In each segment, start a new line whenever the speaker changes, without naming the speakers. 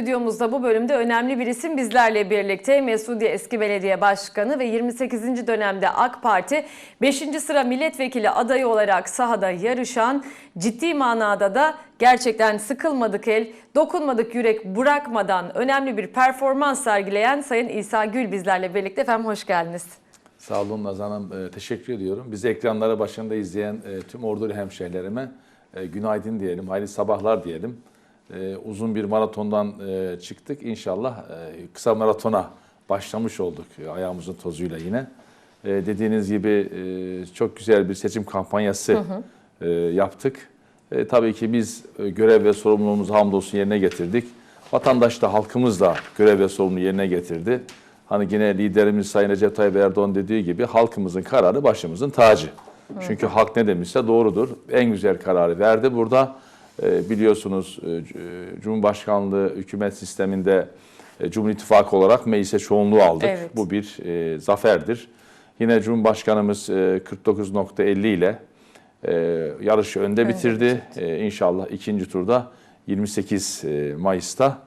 stüdyomuzda bu bölümde önemli bir isim bizlerle birlikte. Mesudiye eski belediye başkanı ve 28. dönemde AK Parti 5. sıra milletvekili adayı olarak sahada yarışan ciddi manada da gerçekten sıkılmadık el, dokunmadık yürek bırakmadan önemli bir performans sergileyen Sayın İsa Gül bizlerle birlikte. Efendim hoş geldiniz.
Sağ olun Nazan Hanım. Ee, teşekkür ediyorum. Bizi ekranlara başında izleyen e, tüm ordulu hemşehrilerime e, günaydın diyelim, hayırlı sabahlar diyelim. E, uzun bir maratondan e, çıktık. İnşallah e, kısa maratona başlamış olduk e, ayağımızın tozuyla yine. E, dediğiniz gibi e, çok güzel bir seçim kampanyası e, yaptık. E, tabii ki biz e, görev ve sorumluluğumuzu hamdolsun yerine getirdik. Vatandaş da halkımız da görev ve sorumluluğu yerine getirdi. Hani yine liderimiz Sayın Recep Tayyip Erdoğan dediği gibi halkımızın kararı başımızın tacı. Çünkü halk ne demişse doğrudur. En güzel kararı verdi burada. E, biliyorsunuz e, e, Cumhurbaşkanlığı hükümet sisteminde e, Cumhur İttifakı olarak meclise çoğunluğu aldık.
Evet.
Bu bir zaferdir. Yine Cumhurbaşkanımız e, 49.50 ile yarışı önde bitirdi. E, inşallah ikinci turda 28 e, Mayıs'ta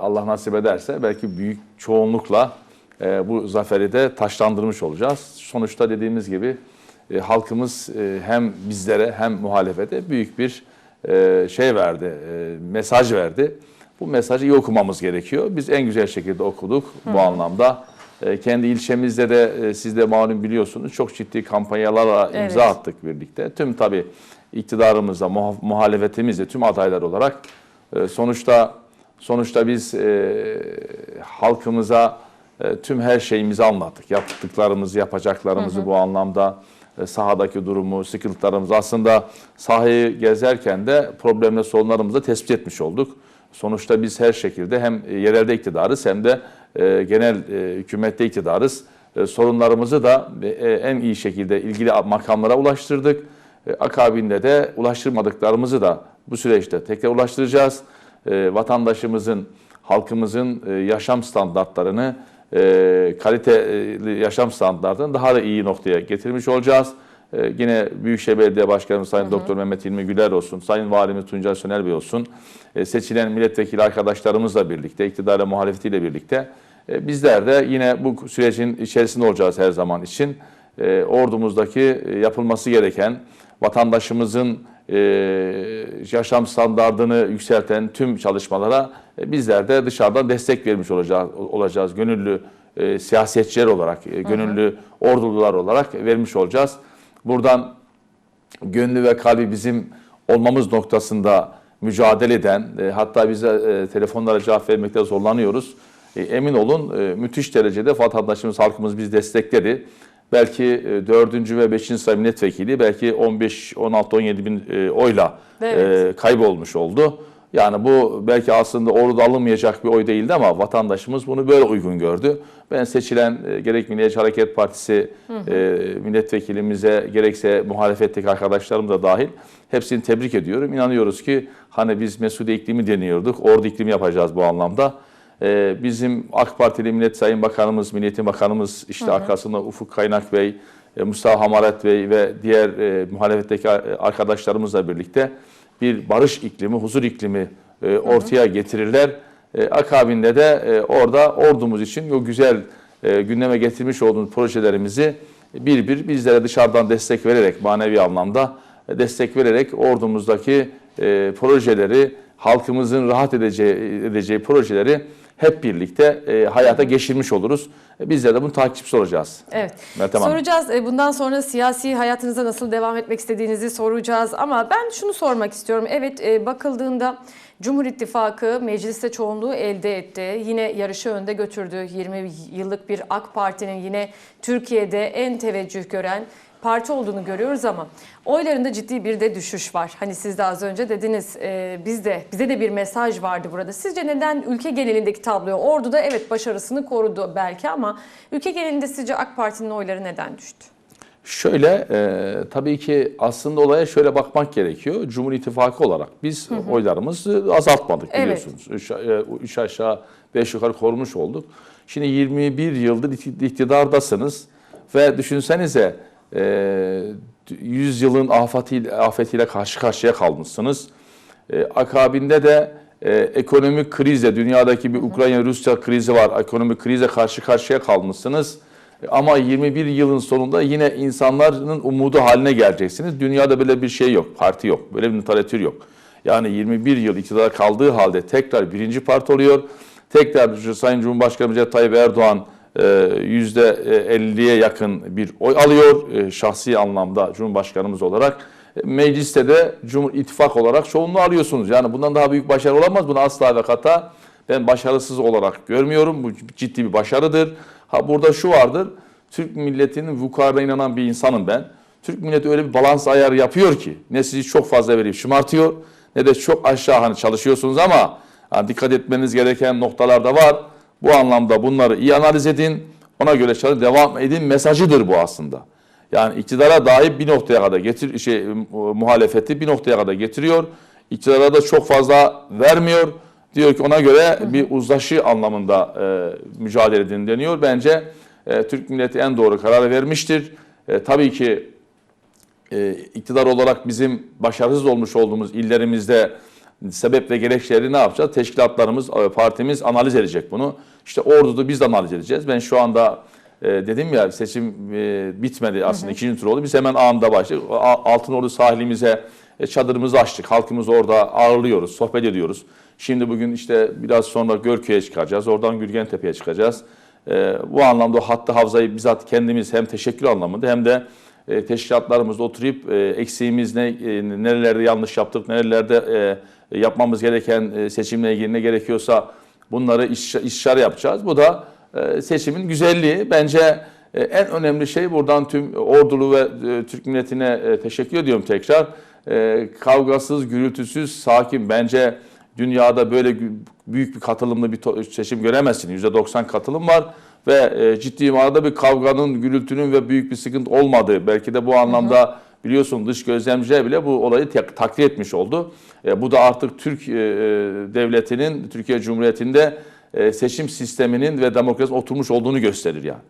Allah nasip ederse belki büyük çoğunlukla bu zaferi de taşlandırmış olacağız. Sonuçta dediğimiz gibi halkımız hem bizlere hem muhalefete büyük bir şey verdi, e, mesaj verdi. Bu mesajı iyi okumamız gerekiyor. Biz en güzel şekilde okuduk bu anlamda. E, kendi ilçemizde de e, siz de malum biliyorsunuz çok ciddi kampanyalara imza
Evet.
attık birlikte. Tüm tabii iktidarımızla, muha- muhalefetimizle, tüm adaylar olarak e, sonuçta sonuçta biz e, halkımıza e, tüm her şeyimizi anlattık. Yaptıklarımızı, yapacaklarımızı bu anlamda e, sahadaki durumu, sıkıntılarımızı aslında sahayı gezerken de problemle sorunlarımızı tespit etmiş olduk. Sonuçta biz her şekilde hem yerelde iktidarız hem de e, genel e, hükümette iktidarız. E, sorunlarımızı da e, en iyi şekilde ilgili makamlara ulaştırdık. E, akabinde de ulaştırmadıklarımızı da bu süreçte tekrar ulaştıracağız. E, vatandaşımızın, halkımızın e, yaşam standartlarını, e, kaliteli yaşam standartlarını daha da iyi noktaya getirmiş olacağız. E, yine Büyükşehir Belediye Başkanımız Sayın Doktor Mehmet İlmi Güler olsun, Sayın Valimiz Tuncay Söner Bey olsun, e, seçilen milletvekili arkadaşlarımızla birlikte, iktidarla muhalefetiyle birlikte e, bizler de yine bu sürecin içerisinde olacağız her zaman için. E, ordumuzdaki yapılması gereken vatandaşımızın e, yaşam standartını yükselten tüm çalışmalara e, bizler de dışarıdan destek vermiş olacağız, olacağız. Gönüllü e, siyasetçiler olarak, e, gönüllü ordulular olarak vermiş olacağız. Buradan gönlü ve kalbi bizim olmamız noktasında mücadele eden, e, hatta bize e, telefonlara cevap vermekte zorlanıyoruz. E, emin olun e, müthiş derecede vatandaşımız, halkımız biz destekledi. Belki e, 4. ve 5. sıra milletvekili belki 15, 16, 17 bin e, oyla
Evet.
e, kaybolmuş oldu. Yani bu belki aslında orada alınmayacak bir oy değildi ama vatandaşımız bunu böyle uygun gördü. Ben seçilen e, gerek Milliyetçi Hareket Partisi e, milletvekilimize gerekse muhalefetteki arkadaşlarım da dahil hepsini tebrik ediyorum. İnanıyoruz ki hani biz Mesude iklimi deniyorduk. Ordu iklimi yapacağız bu anlamda. E, bizim AK Partili Millet Sayın Bakanımız, Milliyetin Bakanımız işte arkasında Ufuk Kaynak Bey, e, Mustafa Hamaret Bey ve diğer e, muhalefetteki arkadaşlarımızla birlikte bir barış iklimi, huzur iklimi e, ortaya getirirler. E, akabinde de e, orada ordumuz için o güzel e, gündeme getirmiş olduğumuz projelerimizi bir bir bizlere dışarıdan destek vererek manevi anlamda e, destek vererek ordumuzdaki e, projeleri halkımızın rahat edeceği, edeceği projeleri hep birlikte e, hayata geçirmiş oluruz. E, bizler de bunun takipçisi olacağız.
Evet.
Meltem Hanım.
soracağız. E, Bundan sonra siyasi hayatınıza nasıl devam etmek istediğinizi soracağız. Ama ben şunu sormak istiyorum. Evet e, bakıldığında Cumhur İttifakı mecliste çoğunluğu elde etti. Yine yarışı önde götürdü. 20 yıllık bir AK Parti'nin yine Türkiye'de en teveccüh gören parti olduğunu görüyoruz ama oylarında ciddi bir de düşüş var. Hani siz de az önce dediniz e, bizde bize de bir mesaj vardı burada. Sizce neden ülke genelindeki tabloyu orduda evet başarısını korudu belki ama ülke genelinde sizce AK Parti'nin oyları neden düştü?
Şöyle e, tabii ki aslında olaya şöyle bakmak gerekiyor. Cumhur İttifakı olarak biz oylarımızı azaltmadık
Evet.
biliyorsunuz. Üç, e, üç aşağı beş yukarı korumuş olduk. Şimdi 21 yıldır ikti- iktidardasınız ve düşünsenize e, 100 yılın afetiyle, afetiyle karşı karşıya kalmışsınız. E, akabinde de e, ekonomik krizle, dünyadaki bir Ukrayna-Rusya krizi var. Ekonomik krize karşı karşıya kalmışsınız. E, Ama 21 yılın sonunda yine insanların umudu haline geleceksiniz. Dünyada böyle bir şey yok, parti yok, böyle bir literatür yok. Yani 21 yıl iktidara kaldığı halde tekrar birinci parti oluyor. Tekrar Sayın Cumhurbaşkanı Recep Tayyip Erdoğan %50'ye yakın bir oy alıyor e, şahsi anlamda Cumhurbaşkanımız olarak. E, Mecliste de Cumhur İttifak olarak çoğunluğu alıyorsunuz. Yani bundan daha büyük başarı olamaz. Bunu asla ve kata ben başarısız olarak görmüyorum. Bu ciddi bir başarıdır. Ha burada şu vardır. Türk milletinin vukuarına inanan bir insanım ben. Türk milleti öyle bir balans ayarı yapıyor ki ne sizi çok fazla verip şımartıyor ne de çok aşağı hani çalışıyorsunuz ama ha, dikkat etmeniz gereken noktalar da var. Bu anlamda bunları iyi analiz edin. Ona göre çalışın, devam edin mesajıdır bu aslında. Yani iktidara dahi bir noktaya kadar getir şey muhalefeti bir noktaya kadar getiriyor. İktidara da çok fazla vermiyor. Diyor ki ona göre bir uzlaşı anlamında e, mücadele edin deniyor. Bence e, Türk milleti en doğru kararı vermiştir. E, tabii ki e, iktidar olarak bizim başarısız olmuş olduğumuz illerimizde sebep ve gerekçeleri ne yapacağız? Teşkilatlarımız, e, partimiz analiz edecek bunu. İşte Ordu'da biz de analiz edeceğiz. Ben şu anda e, dedim ya seçim e, bitmedi aslında ikinci tur oldu. Biz hemen anında başladık. Altınordu sahilimize e, çadırımızı açtık. Halkımız orada ağırlıyoruz, sohbet ediyoruz. Şimdi bugün işte biraz sonra Görköy'e çıkacağız. Oradan Gürgentepe'ye çıkacağız. E, bu anlamda o hattı havzayı bizzat kendimiz hem teşekkür anlamında hem de e, teşkilatlarımızda oturup e, eksiğimiz ne, e, nerelerde yanlış yaptık, nerelerde e, yapmamız gereken e, seçimle ilgili ne gerekiyorsa bunları iş, yapacağız. Bu da e, seçimin güzelliği. Bence en önemli şey buradan tüm ordulu ve Türk milletine teşekkür ediyorum tekrar. Kavgasız, gürültüsüz, sakin. Bence dünyada böyle büyük bir katılımlı bir seçim göremezsiniz. %90 katılım var ve e, ciddi manada bir kavganın, gürültünün ve büyük bir sıkıntı olmadığı. Belki de bu anlamda biliyorsun dış gözlemciler bile bu olayı tek- takdir etmiş oldu. E, bu da artık Türk e, e, devletinin, Türkiye Cumhuriyeti'nde e, seçim sisteminin ve demokrasinin oturmuş olduğunu gösterir yani.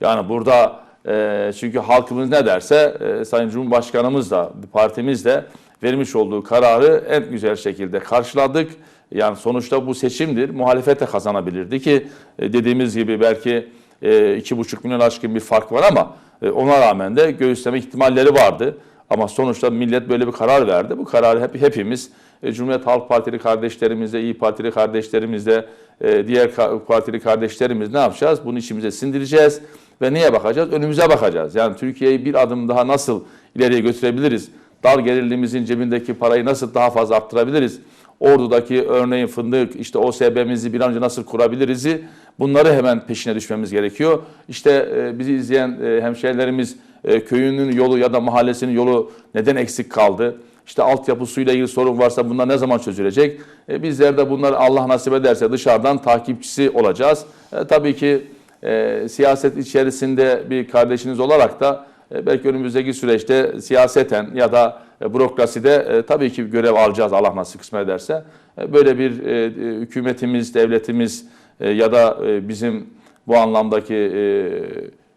Yani burada e, çünkü halkımız ne derse e, Sayın Cumhurbaşkanımız da partimiz de vermiş olduğu kararı en güzel şekilde karşıladık. Yani sonuçta bu seçimdir. Muhalefet de kazanabilirdi ki e, dediğimiz gibi belki e, iki buçuk milyon aşkın bir fark var ama e, ona rağmen de göğüsleme ihtimalleri vardı. Ama sonuçta millet böyle bir karar verdi. Bu kararı hep hepimiz e, Cumhuriyet Halk Partili kardeşlerimizle, İyi Partili kardeşlerimizle, e, diğer partili kardeşlerimiz ne yapacağız? Bunu içimize sindireceğiz ve neye bakacağız? Önümüze bakacağız. Yani Türkiye'yi bir adım daha nasıl ileriye götürebiliriz? Dar gelirliğimizin cebindeki parayı nasıl daha fazla arttırabiliriz? Ordu'daki örneğin fındık, işte OSB'mizi bir an önce nasıl kurabiliriz'i bunları hemen peşine düşmemiz gerekiyor. İşte e, bizi izleyen e, hemşehrilerimiz e, köyünün yolu ya da mahallesinin yolu neden eksik kaldı? İşte altyapısıyla ilgili sorun varsa bunlar ne zaman çözülecek? E, bizler de bunları Allah nasip ederse dışarıdan takipçisi olacağız. E, tabii ki siyaset içerisinde bir kardeşiniz olarak da belki önümüzdeki süreçte siyaseten ya da e, bürokraside e, tabii ki görev alacağız Allah nasip kısmet ederse. E, böyle bir e, e, hükümetimiz, devletimiz e, ya da e, bizim bu anlamdaki e,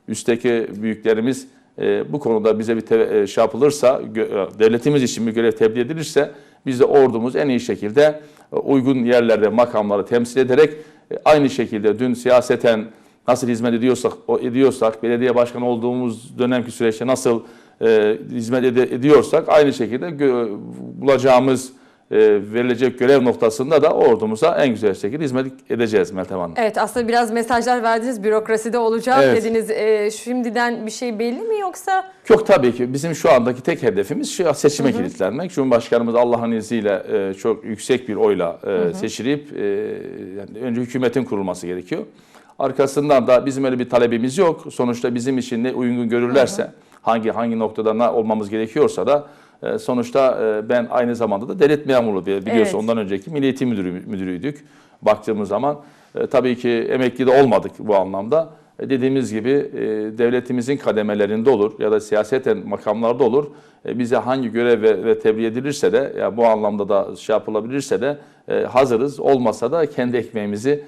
üstteki büyüklerimiz e, bu konuda bize bir e, şey yapılırsa, e, devletimiz için bir görev tebliğ edilirse biz de ordumuz en iyi şekilde e, uygun yerlerde makamları temsil ederek e, aynı şekilde dün siyaseten nasıl hizmet ediyorsak, o ediyorsak, belediye başkanı olduğumuz dönemki süreçte nasıl e, hizmet ede- ediyorsak aynı şekilde bulacağımız e, verilecek görev noktasında da ordumuza en güzel şekilde hizmet edeceğiz Meltem Hanım.
Evet aslında biraz mesajlar verdiniz bürokraside olacak
Evet.
dediniz. E, şimdiden bir şey belli mi yoksa?
Yok tabii ki bizim şu andaki tek hedefimiz şu seçime kilitlenmek. Cumhurbaşkanımız Allah'ın izniyle e, çok yüksek bir oyla e, seçilip e, yani önce hükümetin kurulması gerekiyor. Arkasından da bizim öyle bir talebimiz yok. Sonuçta bizim için ne uygun görürlerse hangi hangi noktada ne olmamız gerekiyorsa da e, sonuçta e, ben aynı zamanda da devlet memuru bi- biliyorsun
Evet.
ondan önceki Milli Eğitim Müdürü, Müdürüydük baktığımız zaman. E, tabii ki emekli de olmadık bu anlamda. Dediğimiz gibi devletimizin kademelerinde olur ya da siyaseten makamlarda olur. Bize hangi görev ve, tebliğ edilirse de ya bu anlamda da şey yapılabilirse de hazırız. Olmasa da kendi ekmeğimizi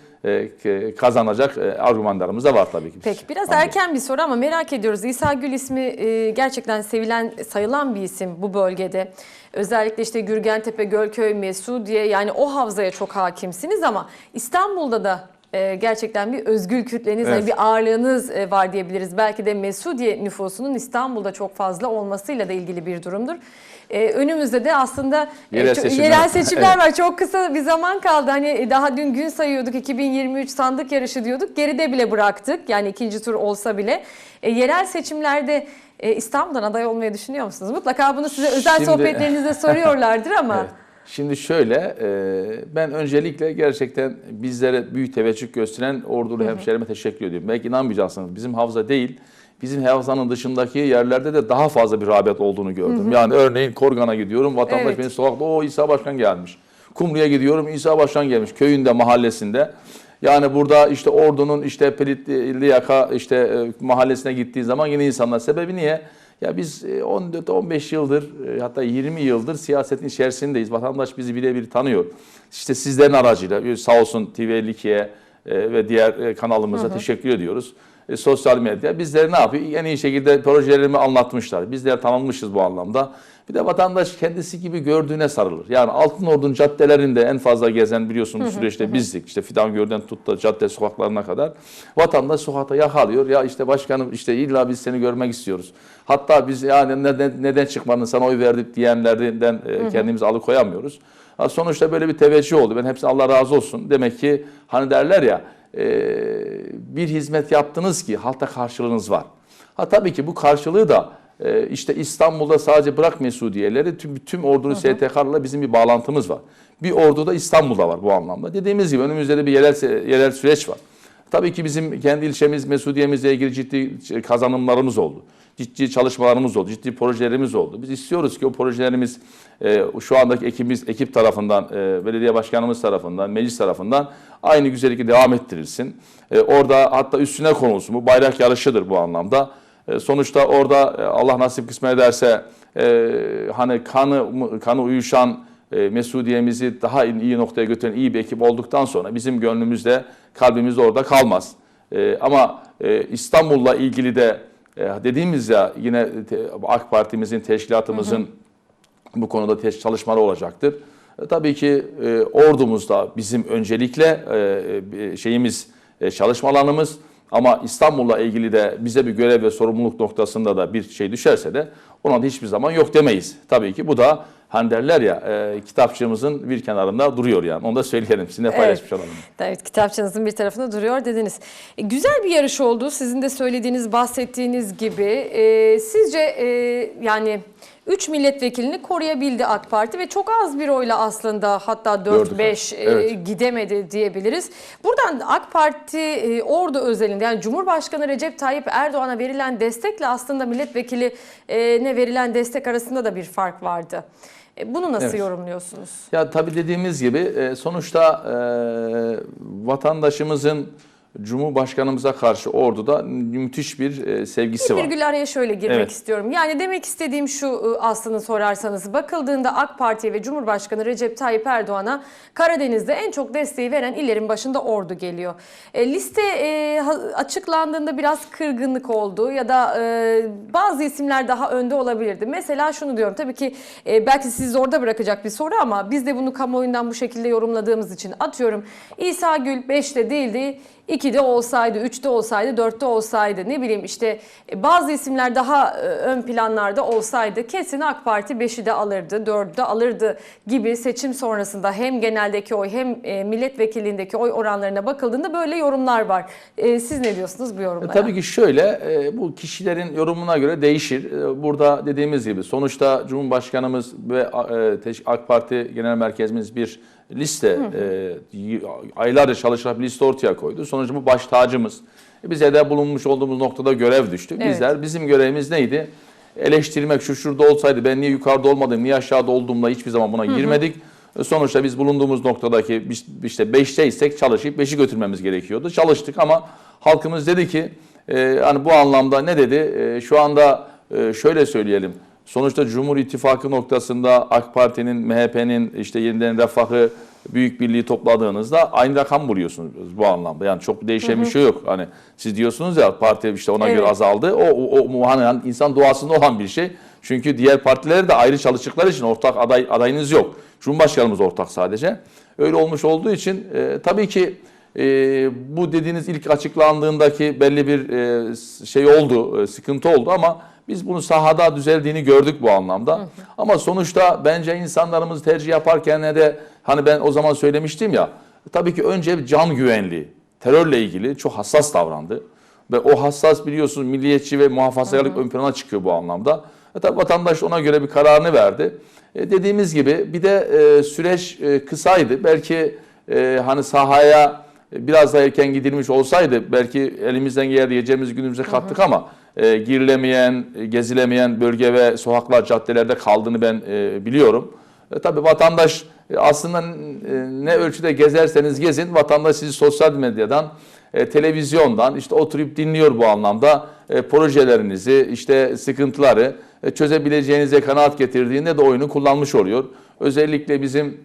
kazanacak e, argümanlarımız da var tabii ki.
Peki biraz
Tamam.
erken bir soru ama merak ediyoruz. İsa Gül ismi e, gerçekten sevilen, sayılan bir isim bu bölgede. Özellikle işte Gürgentepe, Gölköy, Mesudiye yani o havzaya çok hakimsiniz ama İstanbul'da da e, gerçekten bir özgül kütleniz,
Evet.
hani bir ağırlığınız e, var diyebiliriz. Belki de Mesudiye nüfusunun İstanbul'da çok fazla olmasıyla da ilgili bir durumdur. E, önümüzde de aslında e,
Yerel seçimler.
yerel seçimler
Evet.
var. Çok kısa bir zaman kaldı. Hani daha dün gün sayıyorduk 2023 sandık yarışı diyorduk. Geride bile bıraktık. Yani ikinci tur olsa bile. E, yerel seçimlerde e, İstanbul'dan aday olmayı düşünüyor musunuz? Mutlaka bunu size özel
Şimdi-
sohbetlerinizde soruyorlardır ama.
Evet. Şimdi şöyle, e, ben öncelikle gerçekten bizlere büyük teveccüh gösteren ordulu hemşerime teşekkür ediyorum. Belki inanmayacaksınız bizim havza değil, bizim havzanın dışındaki yerlerde de daha fazla bir rağbet olduğunu gördüm. Yani örneğin Korgan'a gidiyorum, vatandaş
Evet.
beni sokakta, o İsa Başkan gelmiş. Kumru'ya gidiyorum, İsa Başkan gelmiş. Köyünde, mahallesinde. Yani burada işte ordunun işte Pelitli Yaka işte e, mahallesine gittiği zaman yine insanlar sebebi niye? Ya biz e, 14-15 yıldır e, hatta 20 yıldır siyasetin içerisindeyiz. Vatandaş bizi birebir tanıyor. İşte sizlerin aracıyla e, sağ olsun TV52'ye e, ve diğer e, kanalımıza teşekkür ediyoruz. E, sosyal medya bizleri ne yapıyor? En iyi şekilde projelerimi anlatmışlar. Bizler tanınmışız bu anlamda. Bir de vatandaş kendisi gibi gördüğüne sarılır. Yani Altın Ordu'nun caddelerinde en fazla gezen biliyorsun bu süreçte bizdik. İşte Fidan Göl'den tut da cadde sokaklarına kadar. Vatandaş sokakta yakalıyor. Ya işte başkanım işte illa biz seni görmek istiyoruz. Hatta biz yani neden, neden çıkmadın sana oy verdik diyenlerden e, kendimizi alıkoyamıyoruz. Sonuçta böyle bir teveccüh oldu. Ben hepsine Allah razı olsun. Demek ki hani derler ya bir hizmet yaptınız ki halkta karşılığınız var. Ha tabii ki bu karşılığı da e, işte İstanbul'da sadece bırak Mesudiyeleri tüm, tüm ordunun STK'larla bizim bir bağlantımız var. Bir ordu da İstanbul'da var bu anlamda. Dediğimiz gibi önümüzde de bir yerel, yerel süreç var. Tabii ki bizim kendi ilçemiz Mesudiyemizle ilgili ciddi kazanımlarımız oldu. Ciddi çalışmalarımız oldu, ciddi projelerimiz oldu. Biz istiyoruz ki o projelerimiz e, şu andaki ekibimiz, ekip tarafından, e, belediye başkanımız tarafından, meclis tarafından aynı güzellikle devam ettirilsin. E, orada hatta üstüne konulsun. Bu bayrak yarışıdır bu anlamda. E, sonuçta orada e, Allah nasip kısmet ederse e, hani kanı kanı uyuşan e, Mesudiye'mizi daha iyi, noktaya götüren iyi bir ekip olduktan sonra bizim gönlümüzde, kalbimizde orada kalmaz. E, ama e, İstanbul'la ilgili de dediğimiz ya yine AK Parti'mizin, teşkilatımızın bu konuda çalışmaları olacaktır. E, tabii ki e, ordumuzda bizim öncelikle e, e, şeyimiz, e, çalışma alanımız ama İstanbul'la ilgili de bize bir görev ve sorumluluk noktasında da bir şey düşerse de ona da hiçbir zaman yok demeyiz. Tabii ki bu da hani derler ya e, kitapçığımızın bir kenarında duruyor yani. Onu da söyleyelim. Sizinle paylaşmış olalım.
Evet kitapçınızın bir tarafında duruyor dediniz. E, güzel bir yarış oldu. Sizin de söylediğiniz, bahsettiğiniz gibi. E, sizce e, yani 3 milletvekilini koruyabildi AK Parti ve çok az bir oyla aslında hatta 4-5 e,
Evet.
gidemedi diyebiliriz. Buradan AK Parti e, ordu özelinde yani Cumhurbaşkanı Recep Tayyip Erdoğan'a verilen destekle aslında milletvekili e, ne verilen destek arasında da bir fark vardı. E, bunu nasıl
Evet.
yorumluyorsunuz?
Ya tabii dediğimiz gibi e, sonuçta e, vatandaşımızın Cumhurbaşkanımıza karşı orduda müthiş bir e, sevgisi var.
Virgül araya şöyle girmek
Evet.
istiyorum. Yani demek istediğim şu ıı, aslını sorarsanız bakıldığında AK Parti'ye ve Cumhurbaşkanı Recep Tayyip Erdoğan'a Karadeniz'de en çok desteği veren illerin başında ordu geliyor. E, liste e, açıklandığında biraz kırgınlık oldu ya da e, bazı isimler daha önde olabilirdi. Mesela şunu diyorum tabii ki e, belki sizi orada bırakacak bir soru ama biz de bunu kamuoyundan bu şekilde yorumladığımız için atıyorum İsa Gül 5'te değildi 2'de olsaydı, 3'te olsaydı, 4'te olsaydı ne bileyim işte e, bazı isimler daha e, ön planlarda olsaydı kesin AK Parti 5'i de alırdı, 4'ü de alırdı gibi seçim sonrasında hem geneldeki oy hem e, milletvekilliğindeki oy oranlarına bakıldığında böyle yorumlar var. Siz ne diyorsunuz bu yorumlara?
Tabii ki şöyle, bu kişilerin yorumuna göre değişir. Burada dediğimiz gibi sonuçta Cumhurbaşkanımız ve AK Parti Genel Merkezimiz bir liste, e, aylarca çalışarak bir liste ortaya koydu. Sonuçta bu baş tacımız. E, Bize de bulunmuş olduğumuz noktada görev düştü.
Evet.
Bizler, bizim görevimiz neydi? Eleştirmek, şu şurada olsaydı ben niye yukarıda olmadım, niye aşağıda olduğumla hiçbir zaman buna girmedik. E, Sonuçta biz bulunduğumuz noktadaki işte 5'teysek çalışıp 5'i götürmemiz gerekiyordu. Çalıştık ama halkımız dedi ki e, hani bu anlamda ne dedi? E, şu anda e, şöyle söyleyelim. Sonuçta Cumhur İttifakı noktasında AK Parti'nin, MHP'nin, işte yeniden refahı büyük birliği topladığınızda aynı rakam buluyorsunuz bu anlamda. Yani çok değişen bir şey yok. Hani siz diyorsunuz ya parti işte ona göre
Evet.
azaldı. O, o, o hani insan doğasında olan bir şey. Çünkü diğer partiler de ayrı çalıştıkları için ortak aday adayınız yok. Cumhurbaşkanımız ortak sadece. Öyle olmuş olduğu için e, tabii ki e, bu dediğiniz ilk açıklandığındaki belli bir e, şey oldu, e, sıkıntı oldu ama biz bunu sahada düzeldiğini gördük bu anlamda. Ama sonuçta bence insanlarımız tercih yaparken de hani ben o zaman söylemiştim ya tabii ki önce can güvenliği, terörle ilgili çok hassas davrandı. Ve o hassas biliyorsunuz milliyetçi ve muhafazakarlık ön plana çıkıyor bu anlamda. E tabii vatandaş ona göre bir kararını verdi. E dediğimiz gibi bir de e, süreç e, kısaydı. Belki e, hani sahaya biraz daha erken gidilmiş olsaydı belki elimizden geldi yiyeceğimiz günümüze kattık ama e, girilemeyen, e, gezilemeyen bölge ve sokaklar, caddelerde kaldığını ben e, biliyorum. E, tabii vatandaş e, aslında e, ne ölçüde gezerseniz gezin vatandaş sizi sosyal medyadan, e, televizyondan işte oturup dinliyor bu anlamda e, projelerinizi, işte sıkıntıları e, çözebileceğinize kanaat getirdiğinde de oyunu kullanmış oluyor. Özellikle bizim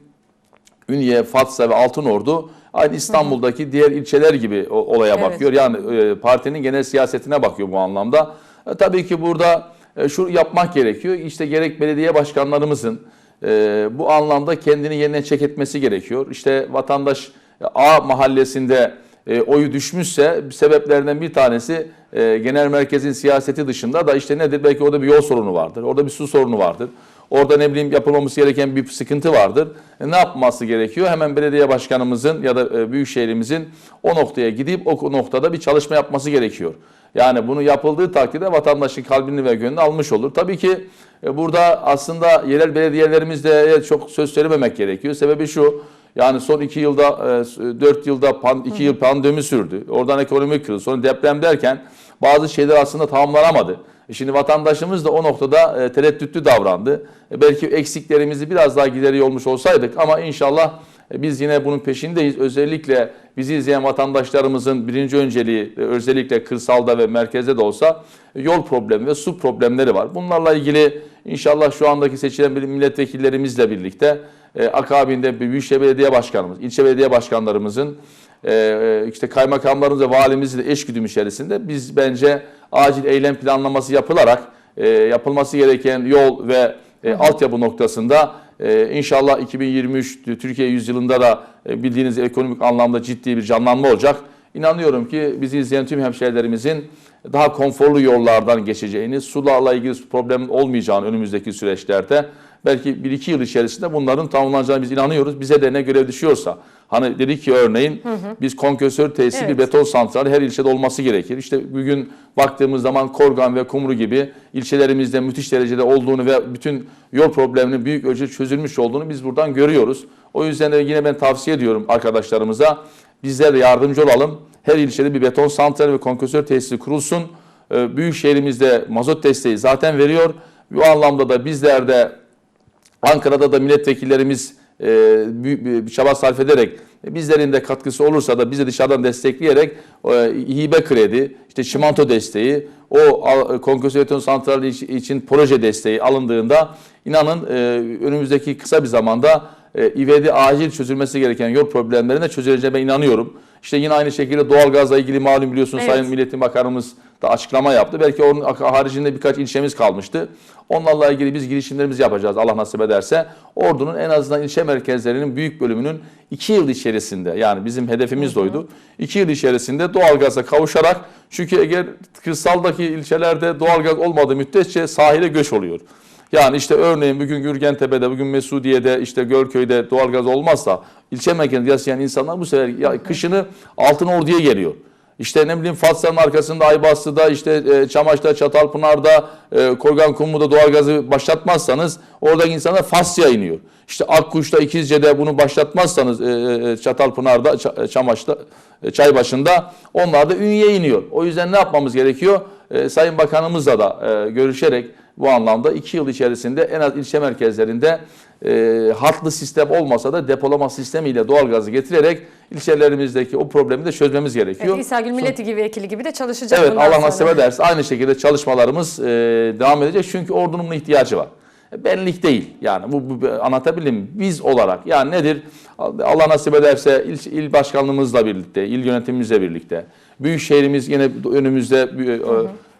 Ünye, Fatsa ve Altınordu aynı İstanbul'daki diğer ilçeler gibi olaya
Evet.
bakıyor. Yani e, partinin genel siyasetine bakıyor bu anlamda. E, tabii ki burada e, şu yapmak gerekiyor. İşte gerek belediye başkanlarımızın e, bu anlamda kendini yerine çek etmesi gerekiyor. İşte vatandaş A mahallesinde e, oyu düşmüşse sebeplerinden bir tanesi e, genel merkezin siyaseti dışında da işte nedir? Belki orada bir yol sorunu vardır. Orada bir su sorunu vardır. Orada ne bileyim yapılmaması gereken bir sıkıntı vardır. E, ne yapması gerekiyor? Hemen belediye başkanımızın ya da e, büyükşehirimizin o noktaya gidip o noktada bir çalışma yapması gerekiyor. Yani bunu yapıldığı takdirde vatandaşın kalbini ve gönlünü almış olur. Tabii ki e, burada aslında yerel belediyelerimizde çok söz söylememek gerekiyor. Sebebi şu, yani son iki yılda, e, dört yılda, pan, iki yıl pandemi sürdü. Oradan ekonomik kriz, sonra deprem derken bazı şeyler aslında tamamlanamadı. E Şimdi vatandaşımız da o noktada e, tereddütlü davrandı. E, Belki eksiklerimizi biraz daha gideriyor olmuş olsaydık ama inşallah biz yine bunun peşindeyiz. Özellikle bizi izleyen vatandaşlarımızın birinci önceliği özellikle kırsalda ve merkezde de olsa yol problemi ve su problemleri var. Bunlarla ilgili inşallah şu andaki seçilen bir milletvekillerimizle birlikte akabinde Büyükşehir Belediye Başkanımız, ilçe belediye başkanlarımızın e, işte kaymakamlarımız ve valimizin de eş güdüm içerisinde biz bence acil eylem planlaması yapılarak e, yapılması gereken yol ve e, altyapı noktasında e, inşallah 2023 Türkiye yüzyılında da e, bildiğiniz ekonomik anlamda ciddi bir canlanma olacak. İnanıyorum ki bizi izleyen tüm hemşehrilerimizin daha konforlu yollardan geçeceğini, sularla ilgili problemin olmayacağını önümüzdeki süreçlerde belki 1-2 yıl içerisinde bunların tamamlanacağını biz inanıyoruz. Bize de ne görev düşüyorsa. Hani dedik ki örneğin biz konkesör tesisi
Evet.
bir beton santrali her ilçede olması gerekir. İşte bugün baktığımız zaman Korgan ve Kumru gibi ilçelerimizde müthiş derecede olduğunu ve bütün yol probleminin büyük ölçüde çözülmüş olduğunu biz buradan görüyoruz. O yüzden de yine ben tavsiye ediyorum arkadaşlarımıza bizler de yardımcı olalım. Her ilçede bir beton santrali ve konkesör tesisi kurulsun. Ee, Büyük şehrimizde mazot desteği zaten veriyor. Bu anlamda da bizler de Ankara'da da milletvekillerimiz e, çaba sarf ederek e, bizlerin de katkısı olursa da bizi dışarıdan destekleyerek e, hibe kredi, işte çimento desteği, o konkösiyasyon santrali iç- için proje desteği alındığında inanın e, önümüzdeki kısa bir zamanda e, ivedi acil çözülmesi gereken yol problemlerine çözüleceğine inanıyorum. İşte yine aynı şekilde doğalgazla ilgili malum biliyorsunuz
Evet.
Sayın Milletin Bakanımız da açıklama yaptı. Belki onun haricinde birkaç ilçemiz kalmıştı. Onlarla ilgili biz girişimlerimizi yapacağız Allah nasip ederse. Ordu'nun en azından ilçe merkezlerinin büyük bölümünün 2 yıl içerisinde yani bizim hedefimiz de oydu. 2 yıl içerisinde doğalgaza kavuşarak çünkü eğer kırsaldaki ilçelerde doğalgaz olmadığı müddetçe sahile göç oluyor. Yani işte örneğin bugün Gürgentepe'de, bugün Mesudiye'de, işte Gölköy'de doğalgaz olmazsa ilçe merkezinde yaşayan insanlar bu sefer ya kışını Altınordu'ya geliyor. İşte ne bileyim Fatsa'nın arkasında Aybastı'da, işte e, Çamaş'ta, Çatalpınar'da, e, Kumlu'da doğalgazı başlatmazsanız oradaki insanlar Fasya'ya iniyor. İşte Akkuş'ta, İkizce'de bunu başlatmazsanız e, e, Çatalpınar'da, Ç- Çamaş'ta, e, Çaybaşı'nda onlar da Ünye'ye iniyor. O yüzden ne yapmamız gerekiyor? E, Sayın Bakanımızla da e, görüşerek bu anlamda iki yıl içerisinde en az ilçe merkezlerinde e, hatlı sistem olmasa da depolama sistemiyle doğalgazı getirerek ilçelerimizdeki o problemi de çözmemiz gerekiyor.
Evet, İsagül Milletvekili vekili gibi de çalışacak.
Evet Allah nasip ederse aynı şekilde çalışmalarımız e, devam edecek. Çünkü ordunun ihtiyacı var. benlik değil. Yani bu, bu anlatabildim mi? Biz olarak yani nedir? Allah nasip ederse il, il başkanlığımızla birlikte, il yönetimimizle birlikte, büyük şehrimiz yine önümüzde e,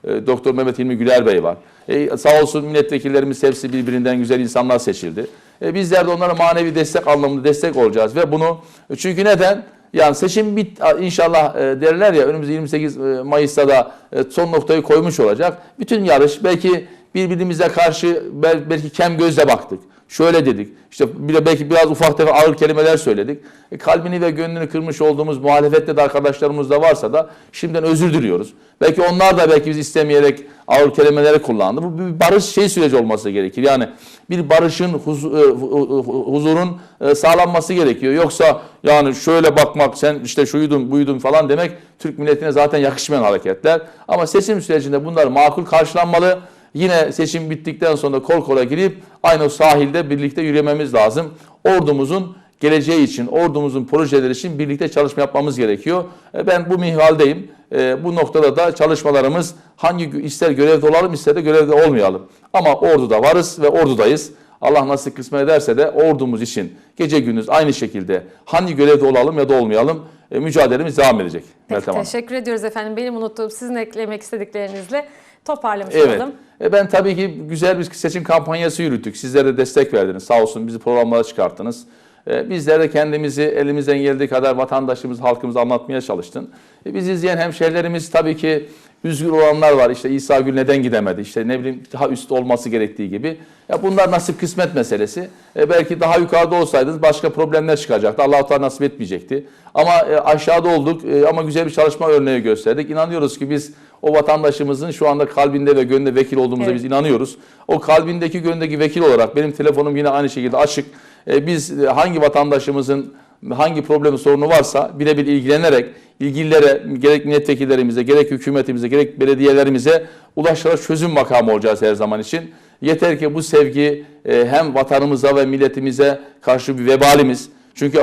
e, Doktor Mehmet İlmi Güler Bey var. E, sağ olsun milletvekillerimiz hepsi birbirinden güzel insanlar seçildi. E, bizler de onlara manevi destek anlamında destek olacağız ve bunu çünkü neden? Yani seçim bit inşallah e, derler ya önümüzde 28 e, Mayıs'ta da e, son noktayı koymuş olacak. Bütün yarış belki birbirimize karşı bel- belki kem gözle baktık. Şöyle dedik. İşte bir de belki biraz ufak tefek ağır kelimeler söyledik. E, kalbini ve gönlünü kırmış olduğumuz muhalefette de arkadaşlarımız da varsa da şimdiden özür diliyoruz. Belki onlar da belki biz istemeyerek ağır kelimeleri kullandı. Bu bir barış şey süreci olması gerekir. Yani bir barışın, huz- e, hu- hu- huzurun e, sağlanması gerekiyor. Yoksa yani şöyle bakmak, sen işte şuydun, buydun falan demek Türk milletine zaten yakışmayan hareketler. Ama seçim sürecinde bunlar makul karşılanmalı. Yine seçim bittikten sonra kol kola girip aynı o sahilde birlikte yürümemiz lazım. Ordumuzun geleceği için, ordumuzun projeleri için birlikte çalışma yapmamız gerekiyor. E, Ben bu mihvaldeyim. E, Bu noktada da çalışmalarımız hangi ister görevde olalım ister de görevde olmayalım. Ama orduda varız ve ordudayız. Allah nasip kısmet ederse de ordumuz için gece gündüz aynı şekilde hangi görevde olalım ya da olmayalım e, mücadelemiz devam edecek.
Peki,
Meltem Hanım.
teşekkür ediyoruz efendim. Benim unuttuğum sizin eklemek istediklerinizle toparlamış
Evet.
olalım.
E ben tabii ki güzel bir seçim kampanyası yürüttük. Sizler de destek verdiniz. Sağ olsun bizi programlara çıkarttınız. E, bizler de kendimizi elimizden geldiği kadar vatandaşımız, halkımıza anlatmaya çalıştın. E, bizi izleyen hemşehrilerimiz tabii ki üzgün olanlar var. İşte İsa Gül neden gidemedi? İşte ne bileyim daha üst olması gerektiği gibi. Ya bunlar nasip kısmet meselesi. E, belki daha yukarıda olsaydınız başka problemler çıkacaktı. Allah-u Teala nasip etmeyecekti. Ama e, aşağıda olduk e, ama güzel bir çalışma örneği gösterdik. İnanıyoruz ki biz o vatandaşımızın şu anda kalbinde ve gönlünde vekil olduğumuza
Evet.
biz inanıyoruz. O kalbindeki gönlündeki vekil olarak benim telefonum yine aynı şekilde açık. E, biz e, hangi vatandaşımızın hangi problemi sorunu varsa birebir ilgilenerek ilgililere gerek milletvekillerimize gerek hükümetimize gerek belediyelerimize ulaşarak çözüm makamı olacağız her zaman için. Yeter ki bu sevgi e, hem vatanımıza ve milletimize karşı bir vebalimiz. Çünkü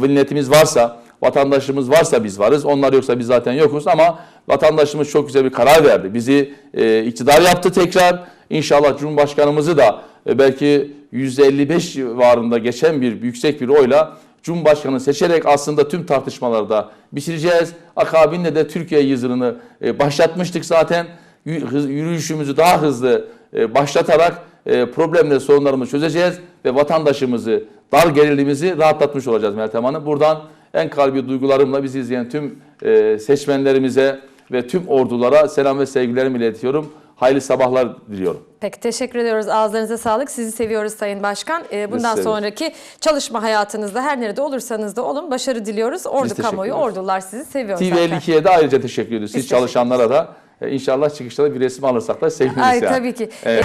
milletimiz varsa, vatandaşımız varsa biz varız. Onlar yoksa biz zaten yokuz ama vatandaşımız çok güzel bir karar verdi. Bizi e, iktidar yaptı tekrar. İnşallah Cumhurbaşkanımızı da belki %55 civarında geçen bir yüksek bir oyla Cumhurbaşkanı seçerek aslında tüm tartışmaları da bitireceğiz. Akabinde de Türkiye yüzyılını e, başlatmıştık zaten. Yürüyüşümüzü daha hızlı e, başlatarak e, problemleri, sorunlarımızı çözeceğiz ve vatandaşımızı, dar gerilimizi rahatlatmış olacağız Meltem Hanım. Buradan en kalbi duygularımla bizi izleyen tüm seçmenlerimize ve tüm ordulara selam ve sevgilerimi iletiyorum. Hayırlı sabahlar diliyorum.
Peki teşekkür ediyoruz. Ağızlarınıza sağlık. Sizi seviyoruz Sayın Başkan. Ee, bundan sonraki çalışma hayatınızda her nerede olursanız da olun başarı diliyoruz. Ordu kamuoyu, ordular sizi seviyor
TV
zaten.
52'ye de ayrıca teşekkür ediyoruz. Siz çalışanlara da e, inşallah çıkışta da bir resim alırsak da seviniriz
Ay
yani.
tabii ki.
Evet.